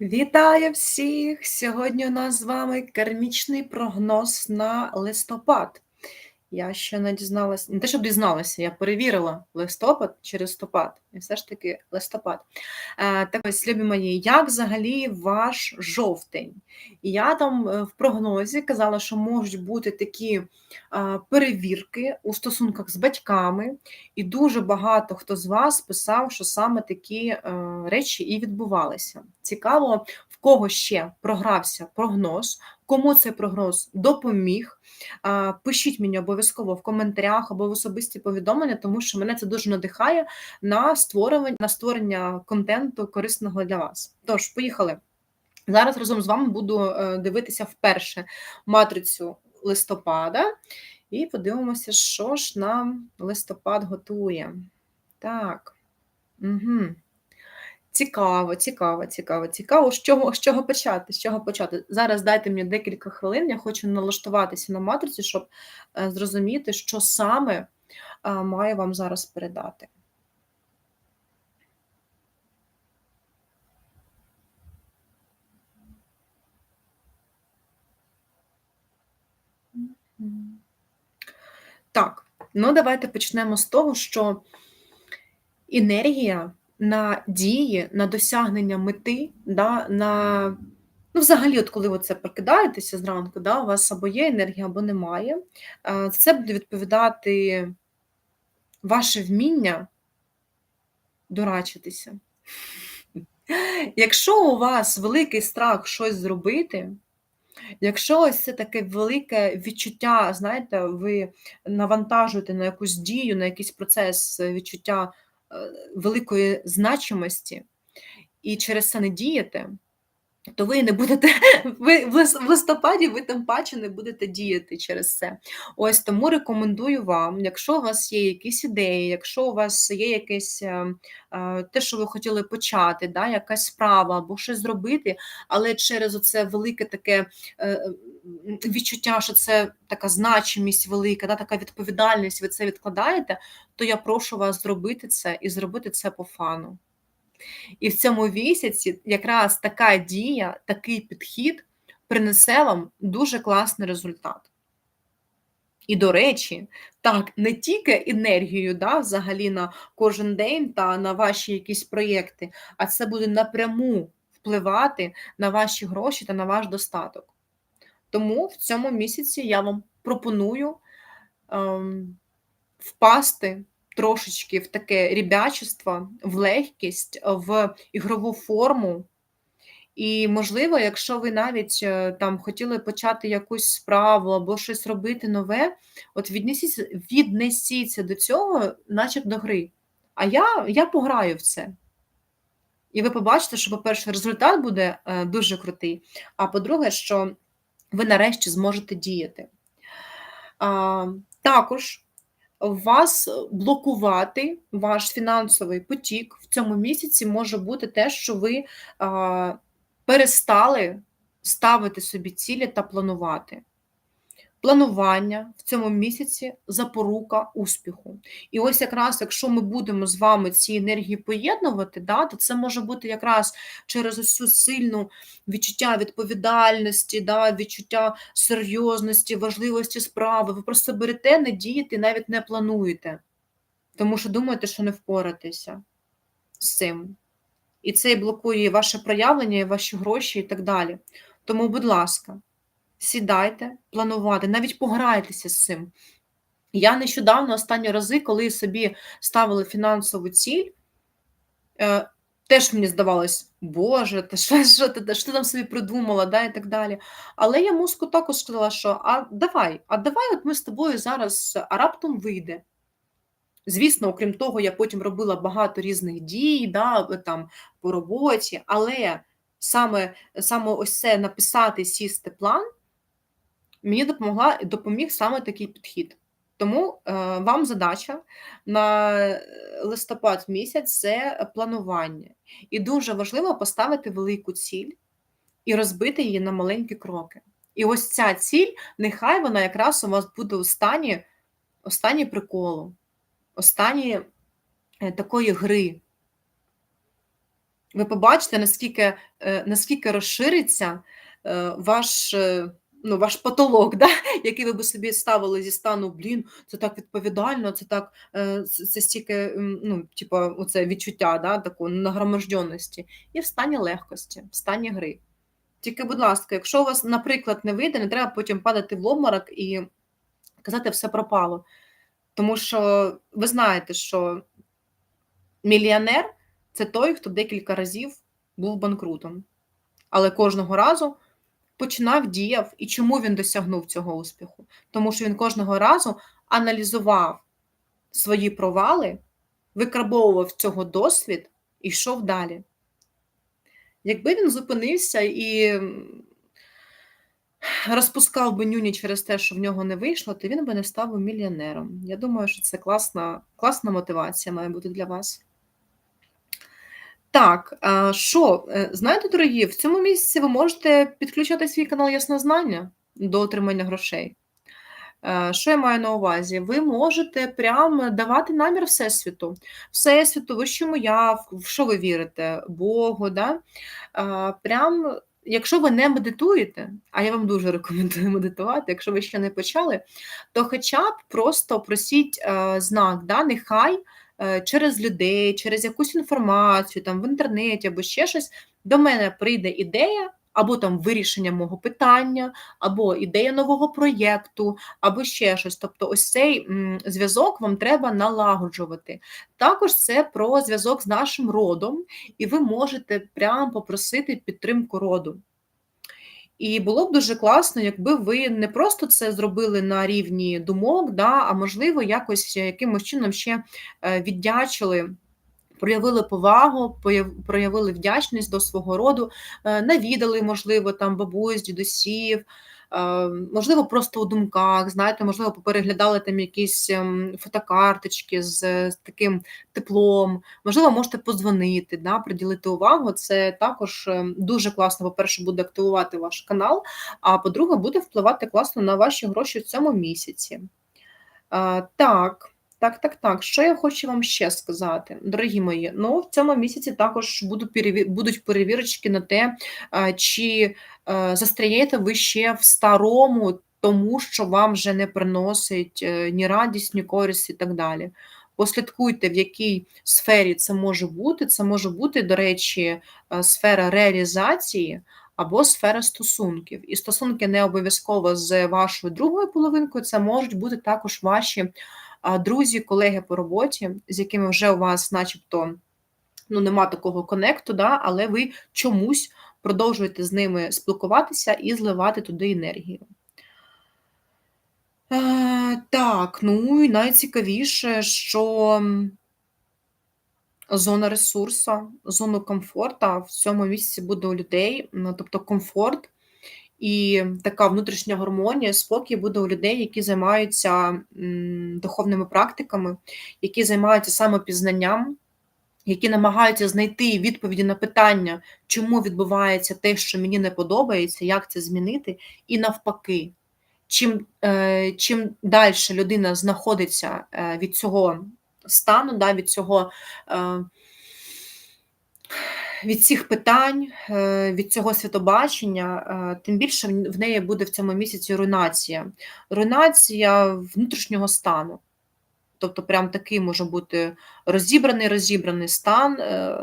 Вітаю всіх! Сьогодні у нас з вами кармічний прогноз на листопад. Я ще не дізналася, не те, щоб дізналася, я перевірила листопад чи листопад, і все ж таки листопад. Е, так ось, любі мої, як взагалі ваш жовтень? І я там е, в прогнозі казала, що можуть бути такі е, перевірки у стосунках з батьками, і дуже багато хто з вас писав, що саме такі речі і відбувалися. Цікаво, в кого ще програвся прогноз, кому цей прогноз допоміг. Пишіть мені обов'язково в коментарях або в особисті повідомлення, тому що мене це дуже надихає на створення на створення контенту корисного для вас. Тож, поїхали. Зараз разом з вами буду е, дивитися вперше матрицю листопада, і подивимося, що ж нам листопад готує. Так. Угу. Цікаво, цікаво, цікаво, цікаво. З чого з чого почати? З чого почати? Зараз дайте мені декілька хвилин. Я хочу налаштуватися на матриці, щоб е, зрозуміти, що саме е, маю вам зараз передати. Так, ну давайте почнемо з того, що енергія на дії, на досягнення мети, да, на ну, взагалі, от коли ви це прокидаєтеся зранку, да, у вас або є енергія, або немає. Е, це буде відповідати ваше вміння дорачитися. Якщо у вас великий страх щось зробити, якщо ось це таке велике відчуття, знаєте, ви навантажуєте на якусь дію, на якийсь процес відчуття великої значимості і через це не дієте, то ви не будете ви в листопаді, ви тим паче не будете діяти через це. Ось тому рекомендую вам, якщо у вас є якісь ідеї, якщо у вас є якесь е, е, те, що ви хотіли почати, да, якась справа або щось зробити, але через оце велике таке відчуття, що це така значимість велика, да, така відповідальність, ви це відкладаєте, то я прошу вас зробити це і зробити це по фану. І в цьому місяці якраз така дія, такий підхід принесе вам дуже класний результат. І, до речі, так, не тільки енергію да, взагалі на кожен день та на ваші якісь проєкти, а це буде напряму впливати на ваші гроші та на ваш достаток. Тому в цьому місяці я вам пропоную ем, впасти трошечки в таке рібячество, в легкість, в ігрову форму. І, можливо, якщо ви навіть е, там хотіли почати якусь справу або щось робити нове, от віднесіться віднесіться до цього, наче до гри. А я я пограю в це. І ви побачите, що, по-перше, результат буде е, дуже крутий. А по-друге, що ви нарешті зможете діяти. А, Також вас блокувати ваш фінансовий потік в цьому місяці може бути те, що ви перестали ставити собі цілі та планувати. Планування в цьому місяці запорука успіху. І ось якраз, якщо ми будемо з вами ці енергії поєднувати, да, то це може бути якраз через цю сильну відчуття відповідальності, да, відчуття серйозності, важливості справи. Ви просто берете, не дієте, навіть не плануєте, тому що думаєте, що не впоратеся з цим. І це блокує ваше проявлення, і ваші гроші і так далі. Тому, будь ласка сідайте, планувати, навіть пограйтеся з цим. Я нещодавно останні рази, коли собі ставили фінансову ціль, е, теж мені здавалось, Боже, та що, що, ти, що ти там собі придумала, да, і так далі. Але я мозку також сказала, що а давай, а давай от ми з тобою зараз а раптом вийде. Звісно, окрім того, я потім робила багато різних дій, да, там, по роботі, але саме саме ось це написати, сісти план мені допомогла допоміг саме такий підхід. Тому е, вам задача на листопад місяць це планування. І дуже важливо поставити велику ціль і розбити її на маленькі кроки. І ось ця ціль, нехай вона якраз у вас буде останні, останні приколу, останні е, такої гри. ви побачите, наскільки е, наскільки розшириться е, ваш ну, ваш потолок, да? який ви би собі ставили зі стану, блін, це так відповідально, це так, е, це, стільки, ну, типу, оце відчуття да, такої нагроможденості, і в стані легкості, в стані гри. Тільки, будь ласка, якщо у вас, наприклад, не вийде, не треба потім падати в обморок і казати, все пропало. Тому що ви знаєте, що мільйонер це той, хто декілька разів був банкрутом, але кожного разу починав, діяв і чому він досягнув цього успіху? Тому що він кожного разу аналізував свої провали, викарбовував цього досвід і йшов далі. Якби він зупинився і розпускав би нюні через те, що в нього не вийшло, то він би не став мільйонером. Я думаю, що це класна, класна мотивація має бути для вас. Так, що, е, знаєте, дорогі, в цьому місці ви можете підключати свій канал Яснознання до отримання грошей. Е, що я маю на увазі? Ви можете прямо давати намір Всесвіту, Всесвіту, вищому я, в що ви вірите, Богу. да? Прям, якщо ви не медитуєте, а я вам дуже рекомендую медитувати, якщо ви ще не почали, то хоча б просто просіть е, знак, да? нехай. Е, через людей, через якусь інформацію там в інтернеті або ще щось, до мене прийде ідея. Або там вирішення мого питання, або ідея нового проєкту, або ще щось. Тобто, ось цей зв'язок вам треба налагоджувати. Також це про зв'язок з нашим родом, і ви можете прямо попросити підтримку роду. І було б дуже класно, якби ви не просто це зробили на рівні думок, да, а можливо, якось якимось чином ще е, віддячили. Проявили повагу, проявили вдячність до свого роду, е, навідали, можливо, там бабусь, дідусів, можливо, просто у думках, знаєте, можливо, попереглядали там якісь ем, фотокарточки з, з таким теплом, можливо, можете подзвонити, да, приділити увагу. Це також ем, дуже класно, по-перше, буде активувати ваш канал, а по-друге, буде впливати класно на ваші гроші в цьому місяці. Е, Так. Так, так, так. Що я хочу вам ще сказати, дорогі мої? Ну, в цьому місяці також будуть перевірочки на те, чи застряєте ви ще в старому, тому що вам вже не приносить е, ні радість, ні користь і так далі. Послідкуйте, в якій сфері це може бути. Це може бути, до речі, е, сфера реалізації. Або сфера стосунків. І стосунки не обов'язково з вашою другою половинкою, це можуть бути також ваші друзі, колеги по роботі, з якими вже у вас, начебто, ну, нема такого конекту, да, але ви чомусь продовжуєте з ними спілкуватися і зливати туди енергію. Е, Так, ну і найцікавіше, що зона ресурсу, зону комфорту в цьому місці буде у людей, ну, тобто комфорт і така внутрішня гармонія, спокій буде у людей, які займаються духовними практиками, які займаються самопізнанням, які намагаються знайти відповіді на питання, чому відбувається те, що мені не подобається, як це змінити, і навпаки. Чим е, чим далі людина знаходиться е, від цього стану, да, від цього е, від цих питань, е, від цього світобачення, е, тим більше в неї буде в цьому місяці руйнація. Руйнація внутрішнього стану. Тобто, прям такий може бути розібраний, розібраний стан, е,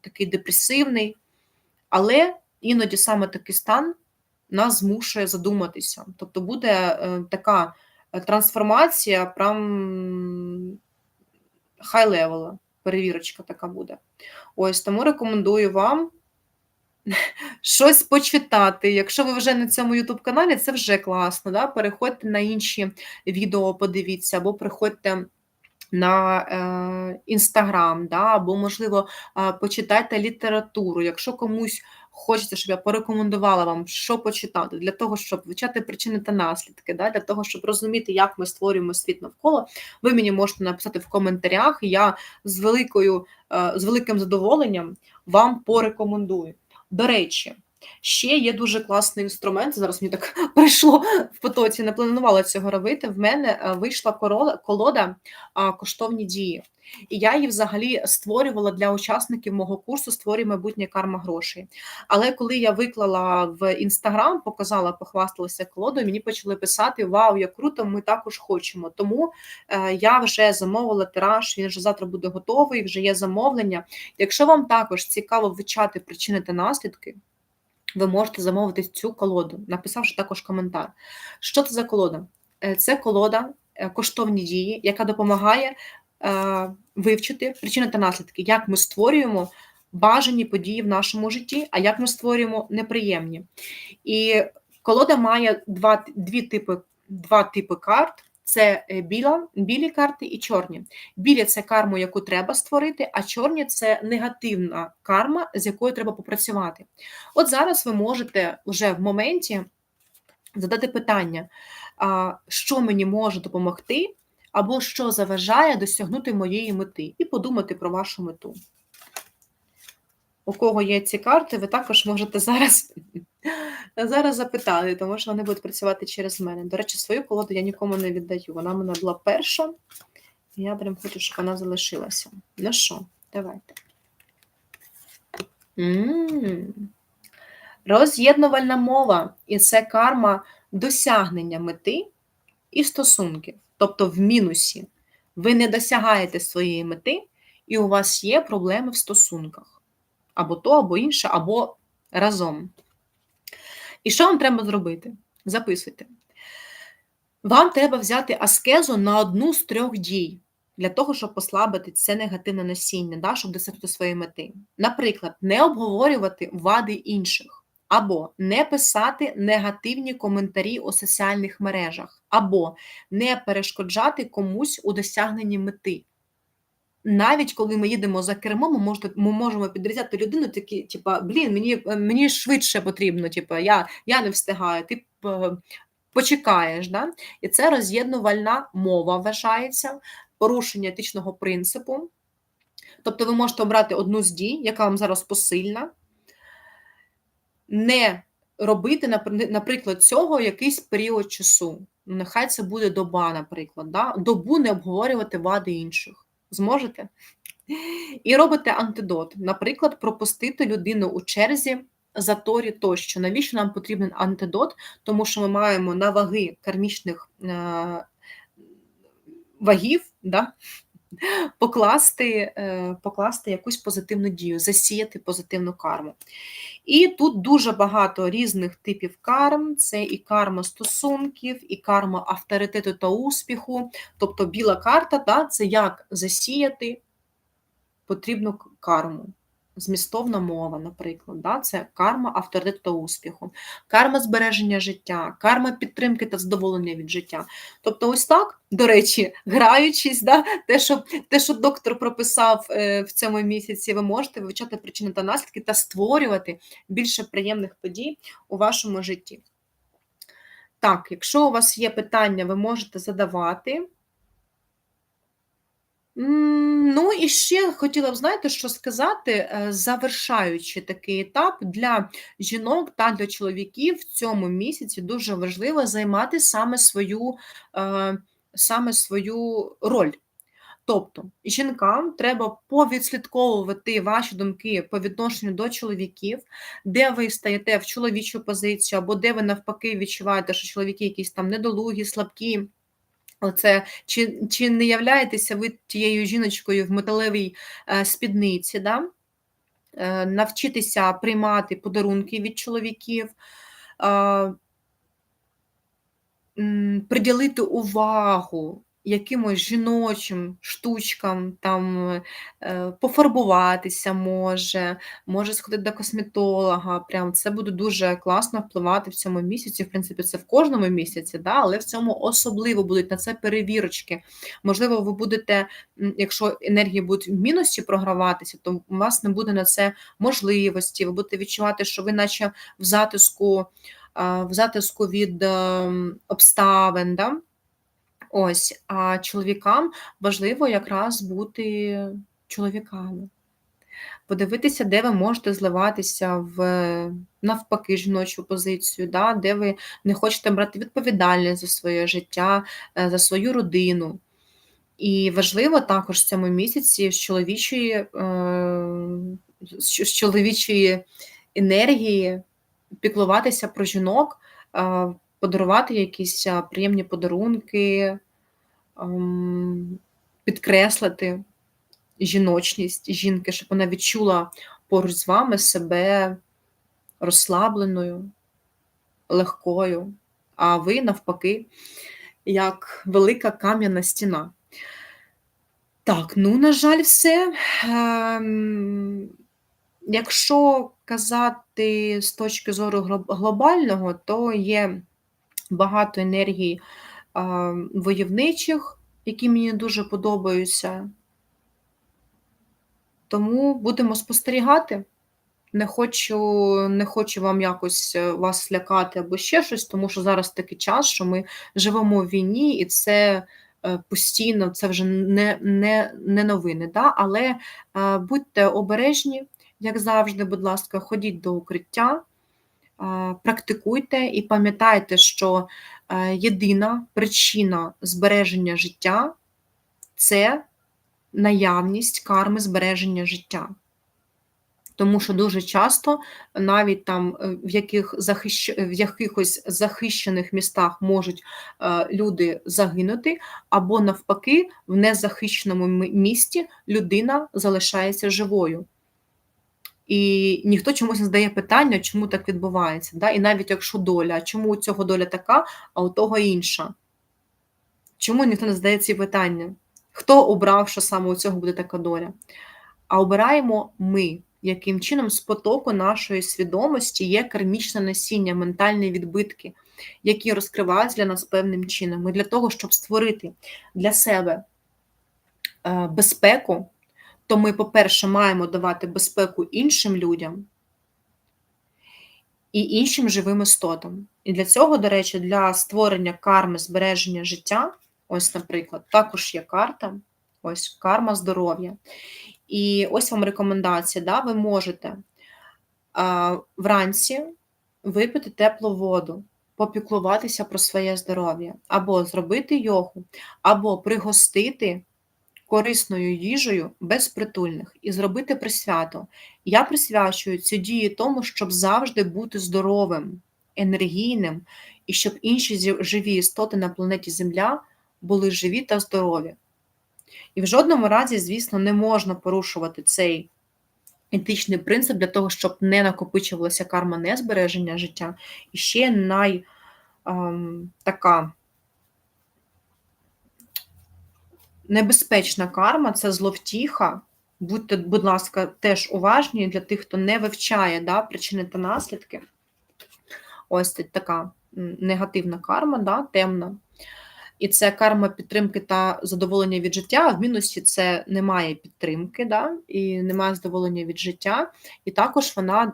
такий депресивний, але іноді саме такий стан нас змушує задуматися. Тобто буде така трансформація, прям хай левела перевірочка така буде. Ось тому рекомендую вам щось почитати. Якщо ви вже на цьому YouTube-каналі, це вже класно. Да? Переходьте на інші відео, подивіться, або приходьте. На інстаграм, е, да, або, можливо, е, почитайте літературу. Якщо комусь хочете, щоб я порекомендувала вам, що почитати, для того, щоб вивчати причини та наслідки, да, для того, щоб розуміти, як ми створюємо світ навколо, ви мені можете написати в коментарях, я з великою, е, з великим задоволенням вам порекомендую. До речі, Ще є дуже класний інструмент. Зараз мені так прийшло в потоці, не планувала цього робити. В мене е, вийшла колода коштовні дії. І я її взагалі створювала для учасників мого курсу Створюй майбутнє карма грошей. Але коли я виклала в інстаграм, показала, похвасталася колодою, мені почали писати: Вау, як круто, ми також хочемо. Тому е, я вже замовила тираж, він вже завтра буде готовий, вже є замовлення. Якщо вам також цікаво вивчати причини та наслідки, ви можете замовити цю колоду, написавши також коментар. Що це за колода? Е, Це колода е, коштовні дії, яка допомагає вивчити причини та наслідки, як ми створюємо бажані події в нашому житті, а як ми створюємо неприємні. І колода має два, дві типи, два типи карт. Це е, біла, білі карти і чорні. Білі це карму, яку треба створити, а чорні це негативна карма, з якою треба попрацювати. От зараз ви можете вже в моменті задати питання, що мені може допомогти, або що заважає досягнути моєї мети, і подумати про вашу мету. У кого є ці карти, ви також можете зараз, зараз запитати, тому що вони будуть працювати через мене. До речі, свою колоду я нікому не віддаю. Вона в мене була перша, і я прям хочу, щоб вона залишилася. Ну що, давайте. Роз'єднувальна мова, і це карма досягнення мети і стосунків. Тобто в мінусі. Ви не досягаєте своєї мети, і у вас є проблеми в стосунках. Або то, або інше, або разом. І що вам треба зробити? Записуйте. Вам треба взяти аскезу на одну з трьох дій для того, щоб послабити це негативне насіння, да, щоб досягнути своєї мети. Наприклад, не обговорювати вади інших, або не писати негативні коментарі у соціальних мережах, або не перешкоджати комусь у досягненні мети. Навіть коли ми їдемо за кермом, ми, можете, ми можемо підрізати людину, такі, типа, блін, мені, мені швидше потрібно, типа, я, я не встигаю, ти е, почекаєш. Да? І це роз'єднувальна мова вважається, порушення етичного принципу. Тобто ви можете обрати одну з дій, яка вам зараз посильна, не робити, наприклад, цього якийсь період часу. Ну, Нехай це буде доба, наприклад. Да? Добу не обговорювати вади інших. Зможете? І робите антидот. Наприклад, пропустити людину у черзі, заторі тощо. Навіщо нам потрібен антидот? Тому що ми маємо на ваги кармічних е, вагів, да? Покласти, е, покласти якусь позитивну дію, засіяти позитивну карму. І тут дуже багато різних типів карм: це і карма стосунків, і карма авторитету та успіху. Тобто біла карта да, це як засіяти потрібну карму. Змістовна мова, наприклад, да? це карма авторитету та успіху, карма збереження життя, карма підтримки та задоволення від життя. Тобто, ось так, до речі, граючись, да? те, що, те, що доктор прописав е, в цьому місяці, ви можете вивчати причини та наслідки та створювати більше приємних подій у вашому житті. Так, якщо у вас є питання, ви можете задавати. Ну, і ще хотіла б, знаєте, що сказати, е, завершаючи такий етап для жінок та для чоловіків в цьому місяці дуже важливо займати саме свою, е, саме свою роль. Тобто жінкам треба повідслідковувати ваші думки по відношенню до чоловіків, де ви стаєте в чоловічу позицію, або де ви навпаки відчуваєте, що чоловіки якісь там недолугі, слабкі. Оце чи, чи не являєтеся ви тією жіночкою в металевій е, спідниці, да? е, навчитися приймати подарунки від чоловіків, е, приділити увагу якимось жіночим штучкам, там е, пофарбуватися може, може сходити до косметолога. Прям це буде дуже класно впливати в цьому місяці. В принципі, це в кожному місяці, да? але в цьому особливо будуть на це перевірочки. Можливо, ви будете, якщо енергії будуть в мінусі програватися, то у вас не буде на це можливості. Ви будете відчувати, що ви, наче в затиску, в затиску від ем, обставин. Да? Ось, а чоловікам важливо якраз бути чоловіками. Подивитися, де ви можете зливатися в навпаки жіночу позицію, да, де ви не хочете брати відповідальність за своє життя, е, за свою родину. І важливо також в цьому місяці з чоловічої, е, з чоловічої енергії піклуватися про жінок, е, подарувати якісь приємні подарунки, ем, підкреслити жіночність жінки, щоб вона відчула поруч з вами себе розслабленою, легкою, а ви навпаки, як велика кам'яна стіна. Так, ну, на жаль, все. Ем, якщо казати з точки зору глобального, то є багато енергій а, войовничих, які мені дуже подобаються. Тому будемо спостерігати. Не хочу, не хочу вам якось е, вас лякати або ще щось, тому що зараз такий час, що ми живемо в війні, і це е, постійно, це вже не, не, не новини. Да? Але е, будьте обережні, як завжди, будь ласка, ходіть до укриття, практикуйте і пам'ятайте, що е, єдина причина збереження життя це наявність карми збереження життя. Тому що дуже часто навіть там е, в яких захищ... в якихось захищених містах можуть е, люди загинути, або навпаки, в незахищеному місті людина залишається живою. І ніхто чомусь не задає питання, чому так відбувається. Да? І навіть якщо доля, чому у цього доля така, а у того інша? Чому ніхто не задає ці питання? Хто обрав, що саме у цього буде така доля? А обираємо ми, яким чином з потоку нашої свідомості є кармічне насіння, ментальні відбитки, які розкриваються для нас певним чином. І для того, щоб створити для себе е, безпеку, то ми, по-перше, маємо давати безпеку іншим людям і іншим живим істотам. І для цього, до речі, для створення карми збереження життя, ось, наприклад, також є карта, ось карма здоров'я. І ось вам рекомендація: да, ви можете а, вранці випити теплу воду, попіклуватися про своє здоров'я, або зробити йогу, або пригостити корисною їжею безпритульних і зробити присвято. Я присвячую цю дію тому, щоб завжди бути здоровим, енергійним, і щоб інші живі істоти на планеті Земля були живі та здорові. І в жодному разі, звісно, не можна порушувати цей етичний принцип для того, щоб не накопичувалася карма незбереження життя. І ще най, ем, така небезпечна карма це зловтіха. Будьте, будь ласка, теж уважні для тих, хто не вивчає да, причини та наслідки. Ось така негативна карма, да, темна. І це карма підтримки та задоволення від життя. А в мінусі це немає підтримки, да, і немає задоволення від життя. І також вона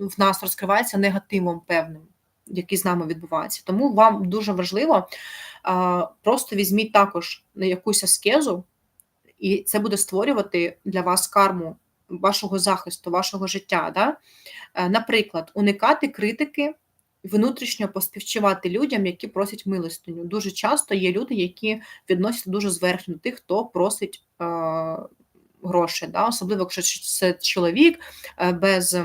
в нас розкривається негативом певним, який з нами відбувається. Тому вам дуже важливо просто візьміть також на якусь аскезу, і це буде створювати для вас карму вашого захисту, вашого життя. Да? Е, Наприклад, уникати критики, внутрішньо поспівчувати людям, які просять милостиню. Дуже часто є люди, які відносяться дуже зверхньо тих, хто просить е, гроші, да? особливо якщо це чоловік е, без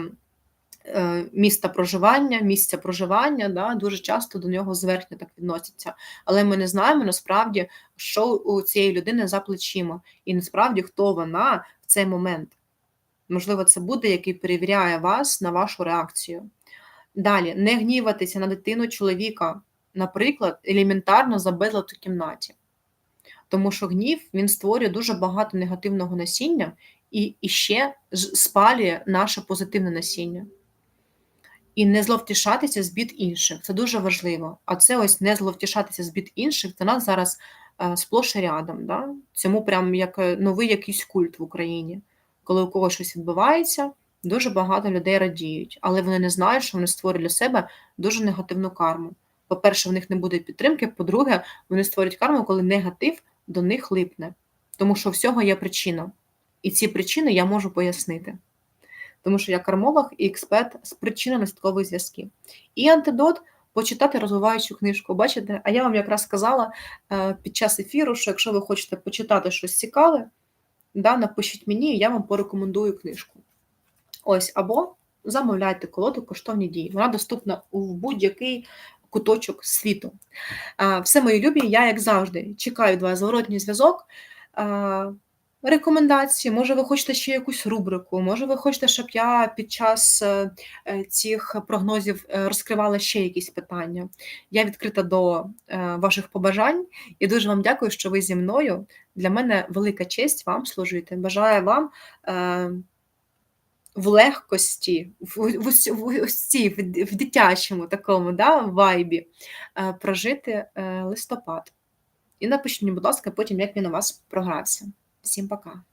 міста проживання, місця проживання, да? дуже часто до нього зверхньо так відносяться. Але ми не знаємо насправді, що у цієї людини за плечима, і насправді хто вона в цей момент. Можливо, це буде, який перевіряє вас на вашу реакцію. Далі, не гніватися на дитину чоловіка, наприклад, елементарно за у кімнаті. Тому що гнів він створює дуже багато негативного насіння і, і ще спалює наше позитивне насіння. І не зловтішатися з бід інших. Це дуже важливо. А це ось не зловтішатися з бід інших, це нас зараз е, сплош і рядом. Да? Цьому прям як е, новий якийсь культ в Україні. Коли у когось щось відбувається, дуже багато людей радіють, але вони не знають, що вони створюють для себе дуже негативну карму. По-перше, в них не буде підтримки. По-друге, вони створюють карму, коли негатив до них липне. Тому що всього є причина. І ці причини я можу пояснити. Тому що я кармолог і експерт з причинно-наслідкових зв'язків. І антидот почитати розвиваючу книжку. Бачите? А я вам якраз сказала е, під час ефіру, що якщо ви хочете почитати щось цікаве, да, напишіть мені, і я вам порекомендую книжку. Ось, або замовляйте колоду коштовні дії. Вона доступна у будь-який куточок світу. Все, мої любі, я, як завжди, чекаю від вас зворотній зв'язок. Рекомендації, може, ви хочете ще якусь рубрику, може, ви хочете, щоб я під час е, е, цих прогнозів е, розкривала ще якісь питання. Я відкрита до ваших побажань і дуже вам дякую, що ви зі мною. Для мене велика честь вам служити. Бажаю вам в легкості, в, ось- в, ось в, дитячому такому да, вайбі прожити листопад. І напишіть мені, будь ласка, потім, як він у вас програвся. Всім пока.